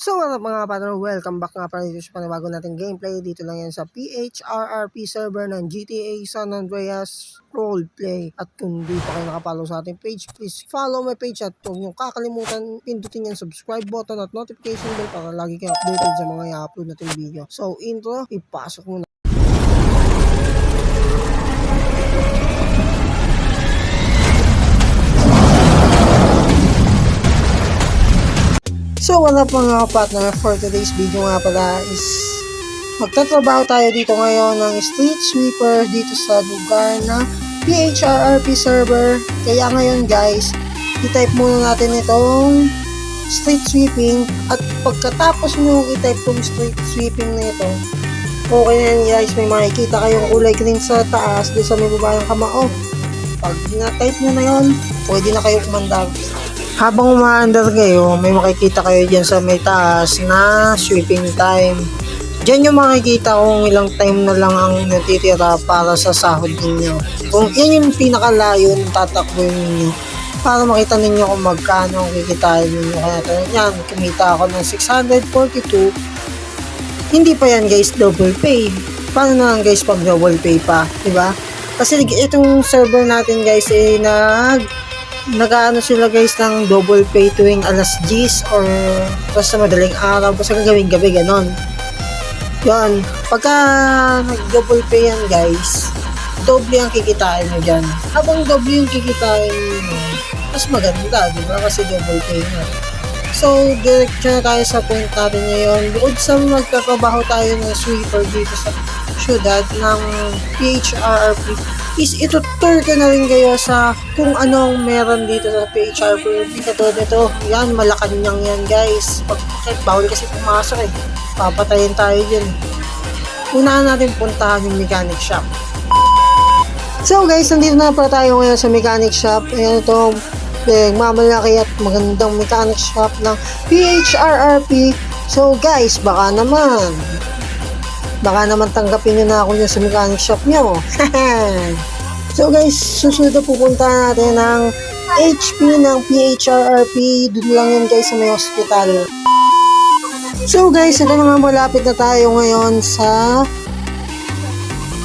So mga partner, welcome back nga pala dito sa panibago nating gameplay. Dito lang yan sa PHRRP server ng GTA San Andreas Roleplay. At kung di pa kayo nakapollow sa ating page, please follow my page at huwag niyong kakalimutan pindutin yung subscribe button at notification bell para lagi kayo updated sa mga i-upload nating video. So intro, ipasok mo So wala pa mga partner for today's video nga pala is magtatrabaho tayo dito ngayon ng street sweeper dito sa lugar na PHRRP server. Kaya ngayon guys, i-type muna natin itong street sweeping at pagkatapos nyo i-type itong street sweeping na ito, okay na yan guys, may makikita kayong kulay green sa taas, doon sa may baba ng kamao. Pag na-type nyo na yon, pwede na kayo kumandar. Habang umaandar kayo, may makikita kayo dyan sa may taas na sweeping time. Diyan yung makikita kung ilang time na lang ang natitira para sa sahod ninyo. Kung yan yung pinakalayo na tatakbuhin ninyo para makita ninyo kung magkano ang kikitain ninyo. Kaya ito, yan, kumita ako ng 642. Hindi pa yan guys, double pay. Paano na lang guys pag double pay pa, di ba? Kasi itong server natin guys eh nag nagaano sila guys ng double pay tuwing alas 10 or basta madaling araw basta gagawin gabi ganon. Yan pagka double pay yan guys doble ang kikitain mo dyan. Habang doble yung kikitain mo mas maganda di kasi double pay nga so diretso na tayo sa point natin ngayon bukod sa magkatrabaho tayo ng sweeper dito sa syudad ng PHRRP is itutur ko na rin kayo sa kung anong meron dito sa PHRP. Katulad nito, yan, Malacanang yan guys. Pag, kahit bawal kasi pumasok eh. Papatayin tayo dyan. Unahan natin puntahan yung mechanic shop. So guys, nandito na pala tayo ngayon sa mechanic shop. Ayan ito, eh, mamalaki at magandang mechanic shop ng PHRRP. So guys, baka naman, baka naman tanggapin nyo na ako dyan sa mechanic shop nyo. so guys, susunod na pupunta natin ng HP ng PHRRP. Doon lang yan guys sa may hospital. So guys, ito na nga malapit na tayo ngayon sa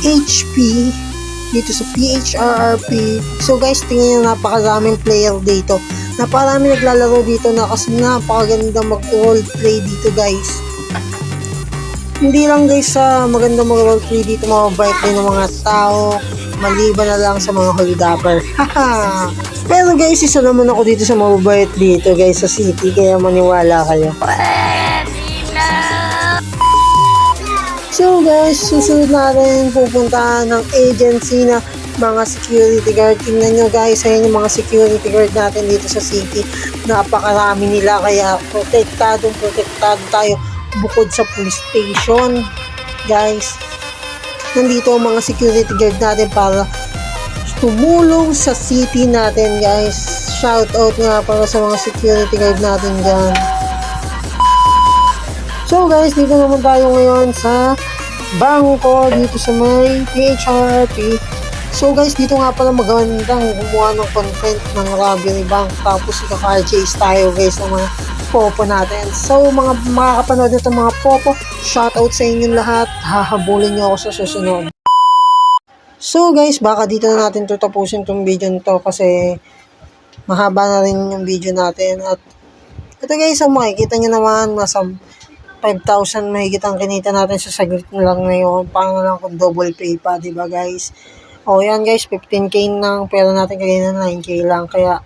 HP dito sa PHRRP. So guys, tingnan nyo napakaraming player dito. Naparami naglalaro dito na kasi napakaganda mag-roleplay dito guys. Hindi lang guys sa maganda mag-roleplay dito, mababait din ng mga tao. Maliban na lang sa mga holdupper. Pero guys, isa naman ako dito sa mababait dito guys sa city, kaya maniwala kayo. So guys, susunod natin pupuntahan ng agency na mga security guard. Tingnan nyo guys, ayan yung mga security guard natin dito sa city. Napakarami nila kaya protektadong protektado tayo bukod sa police station. Guys, nandito ang mga security guard natin para tumulong sa city natin guys. Shout out nga para sa mga security guard natin dyan. So guys, dito naman tayo ngayon sa bangko dito sa may PHRP. So guys, dito nga pala magandang gumawa ng content ng robbery bank tapos ika-car chase tayo guys ng mga popo natin. So mga makakapanood nito mga popo, shoutout sa inyong lahat. Hahabulin niyo ako sa susunod. So guys, baka dito na natin tutapusin tong video nito kasi mahaba na rin yung video natin at ito guys, ang makikita nyo naman nasa 5,000 mahigit ang kinita natin sa saglit na lang ngayon. Paano lang kung double pay pa, di ba guys? O yan guys, 15k nang pera natin kanina 9k lang. Kaya,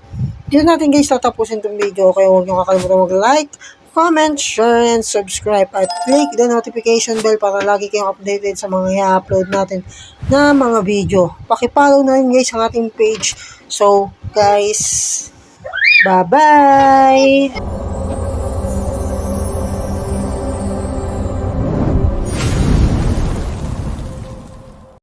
dito natin guys tatapusin itong video. Kaya huwag nyo kakalimutan mag-like, comment, share, and subscribe. At click the notification bell para lagi kayong updated sa mga i-upload natin na mga video. Pakipollow na rin guys ang ating page. So, guys, bye-bye!